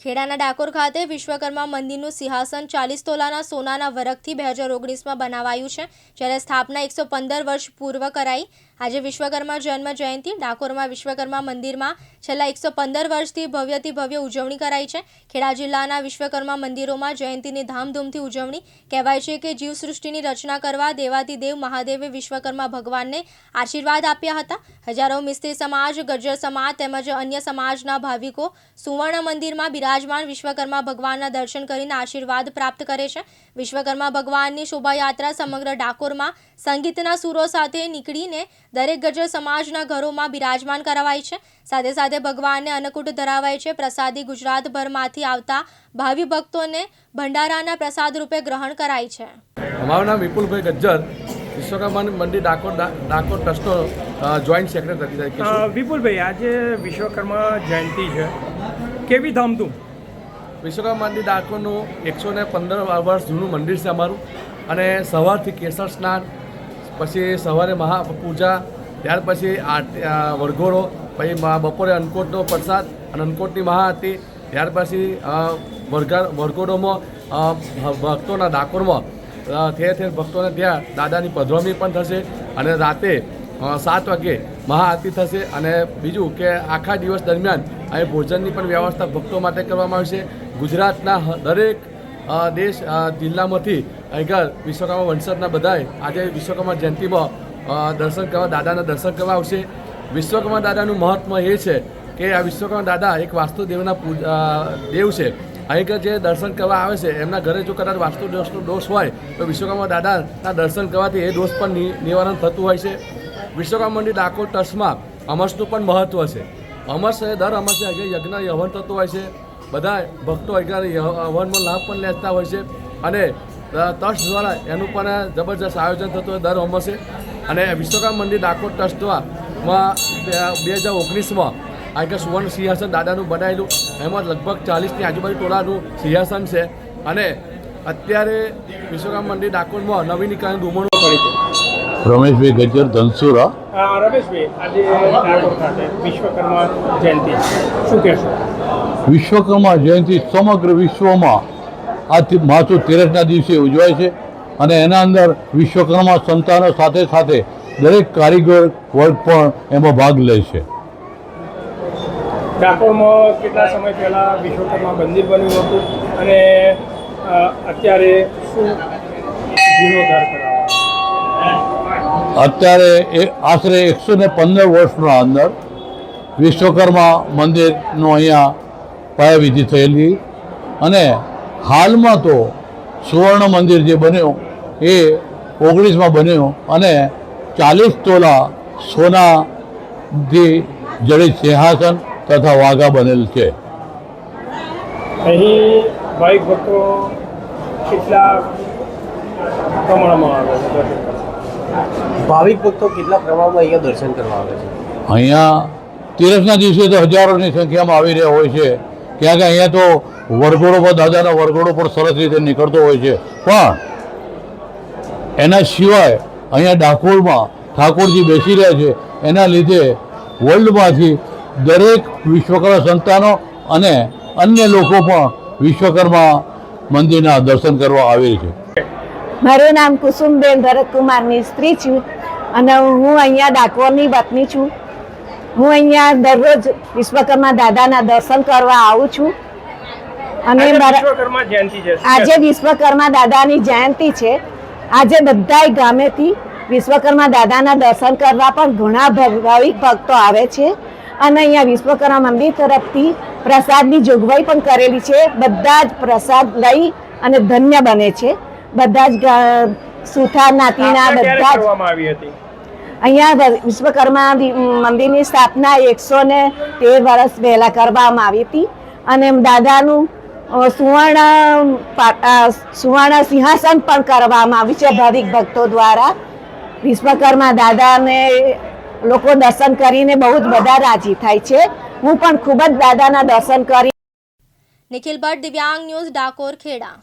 ખેડાના ડાકોર ખાતે વિશ્વકર્મા મંદિરનું સિંહાસન ચાલીસ તોલાના સોનાના વરખથી બે હજાર ઓગણીસમાં બનાવાયું છે, જ્યારે સ્થાપના એકસો પંદર વર્ષ પૂર્વ કરાઈ. આજે વિશ્વકર્મા જન્મ જયંતિ ડાકોરમાં વિશ્વકર્મા મંદિરમાં છેલ્લા એકસો પંદર વર્ષથી ભવ્યથી ભવ્ય ઉજવણી કરાઈ છે. ખેડા જિલ્લાના વિશ્વકર્મા મંદિરોમાં જયંતિની ધામધૂમથી ઉજવણી કહેવાય છે કે જીવસૃષ્ટિની રચના કરવા દેવાતિદેવ મહાદેવે વિશ્વકર્મા ભગવાનને આશીર્વાદ આપ્યા હતા. હજારો મિસ્ત્રી સમાજ, ગજ્જર સમાજ તેમજ અન્ય સમાજના ભાવિકો સુવર્ણ મંદિરમાં બિરાજમાન વિશ્વકર્મા ભગવાનના દર્શન કરીને આશીર્વાદ પ્રાપ્ત કરે છે. વિશ્વકર્મા ભગવાનની શોભાયાત્રા સમગ્ર ડાકોરમાં સંગીતના સૂરો સાથે નીકળીને દરેક ગજર સમાજના ઘરોમાં બિરાજમાન કરાવાય છે. સાથે સાથે ભગવાનને અન્નકૂટ ધરાવાય છે. પ્રસાદી ગુજરાતભરમાંથી આવતા ભાવિ ભક્તોને ભંડારાના પ્રસાદ રૂપે ગ્રહણ કરાય છે. અમારું નામ વિપુલભાઈ ગજ્જર. વિશ્વકર્મા મંદિર ડાકોર ડાકોર ટ્રસ્ટનો જોઈન્ટ સેક્રેટરી વિપુલભાઈ આજે વિશ્વકર્મા જયંતિ છે. કેવી ધામધૂમ? વિશ્વકર્મા મંદિર ડાકોરનું એકસો ને પંદર વર્ષ જૂનું મંદિર છે અમારું. અને સવારથી કેસર સ્નાન, પછી સવારે મહાપૂજા, ત્યાર પછી આ વરઘોડો, પછી બપોરે અન્નકોટનો પ્રસાદ અને અન્નકોટની મહાઆરતી, ત્યાર પછી વરઘા વરઘોડોમાં ભક્તોના ડાકોરમાં ઠેર ઠેર ભક્તોને ત્યાં દાદાની પધરામણી પણ થશે અને રાતે સાત વાગે મહાઆરતી થશે અને બીજું કે આખા દિવસ દરમિયાન અહીં ભોજનની પણ વ્યવસ્થા ભક્તો માટે કરવામાં આવશે ગુજરાતના દરેક દેશ જિલ્લામાંથી આગળ વિશ્વકર્મા વંશજના બધાએ આજે વિશ્વકર્મા જયંતિમાં દર્શન કરવા, દાદાના દર્શન કરવા આવશે. વિશ્વકર્મા દાદાનું મહત્ત્વ એ છે કે આ વિશ્વકર્મા દાદા એક વાસ્તુદેવના દેવ છે. અહીં જે દર્શન કરવા આવે છે, એમના ઘરે જો કદાચ વાસ્તુ દોષનો દોષ હોય, તો વિશ્વકર્મા દાદાના દર્શન કરવાથી એ દોષ પણ નિવારણ થતું હોય છે. વિશ્વકર્મા મંદિર ડાકોર ટ્રસ્ટમાં અમસનું પણ મહત્ત્વ છે. અમસ દર અમસે આજે યજ્ઞ, યવન થતું હોય છે. બધા ભક્તો આગળ હવનમાં લાભ પણ લેતા હોય છે. અને ટ્રસ્ટ દ્વારા એનું પણ જબરજસ્ત આયોજન થતું હોય દર અમસે અને વિશ્વકર્મા મંદિર ડાકોર ટ્રસ્ટ દ્વારા બે હજાર ઓગણીસમાં આગળ સુવર્ણ સિંહાસન દાદાનું બનાવેલું એમાં લગભગ ચાલીસની આજુબાજુ ટોળાનું સિંહાસન છે. અને અત્યારે વિશ્વકર્મા મંદિર ડાકોરમાં નવીનીકરણ રૂમોનું પડી છે રમેશભાઈ ગજ્જર ધનસુરા. રમેશભાઈ આજે ખાતે વિશ્વકર્મા જયંતિ શું કહેશો? વિશ્વકર્મા જયંતિ સમગ્ર વિશ્વમાં આ માથું તેરસના દિવસે ઉજવાય છે અને એના અંદર વિશ્વકર્મા સંતાનો સાથે સાથે દરેક કારીગર વર્ગ પણ એમાં ભાગ લે છે. ડાકોરમાં કેટલા સમય પહેલાં વિશ્વકર્મા મંદિર બન્યું હતું અને અત્યારે શું જીર્ણોદ્ધાર અત્યારે એ આશરે એકસો ને પંદર વર્ષના અંદર વિશ્વકર્મા મંદિરનું અહીંયા પાયાવિધિ થયેલી અને હાલમાં તો સુવર્ણ મંદિર જે બન્યું એ ઓગણીસમાં બન્યું અને ચાલીસ તોલા સોનાથી જડિત સિંહાસન તથા વાઘા બનેલ છે અહીં ભાઈ ભક્તો કેટલા પ્રમાણમાં આવે છે? ભાવિક ભક્તો કેટલા પ્રમાણમાં અહીંયા દર્શન કરવા આવે છે? અહીંયા તીરસના દિવસે તો હજારોની સંખ્યામાં આવી રહ્યા હોય છે. ક્યાંક અહીંયા તો વરઘોડો પર, દાદાના વરઘોડો પર સરસ રીતે નીકળતો હોય છે. પણ એના સિવાય અહીંયા ડાકોરમાં ઠાકોરજી બેસી રહ્યા છે. એના લીધે વર્લ્ડમાંથી દરેક વિશ્વકર્મા સંતાનો અને અન્ય લોકો પણ વિશ્વકર્મા મંદિરના દર્શન કરવા આવે છે. મારું નામ કુસુમબેન ભરતકુમારની સ્ત્રી છું અને હું અહીંયા ડાકોરની વતની છું. હું અહીંયા દરરોજ વિશ્વકર્મા દાદાના દર્શન કરવા આવું છું. અને આજે વિશ્વકર્મા દાદાની જયંતિ છે. આજે બધાય ગામેથી વિશ્વકર્મા દાદાના દર્શન કરવા પણ ઘણા ભાવિક ભક્તો આવે છે. અને અહીંયા વિશ્વકર્મા મંદિર તરફથી પ્રસાદની જોગવાઈ પણ કરેલી છે. બધા જ પ્રસાદ લઈ અને ધન્ય બને છે. બધા જ સુથાર નાતીના બધા જ કરવામાં અહીંયા વિશ્વકર્મા મંદિરની સ્થાપના એકસો ને તેર વર્ષ પહેલાં કરવામાં આવી હતી. અને દાદાનું સુવર્ણ સુવર્ણ સિંહાસન પણ કરવામાં આવ્યું છે ભાવિક ભક્તો દ્વારા. વિશ્વકર્મા દાદાને લોકો દર્શન કરીને બહુ જ બધા રાજી થાય છે. હું પણ ખૂબ જ દાદાના દર્શન કરી નિખિલ ભટ્ટ દિવ્યાંગ ન્યૂઝ ડાકોર ખેડા.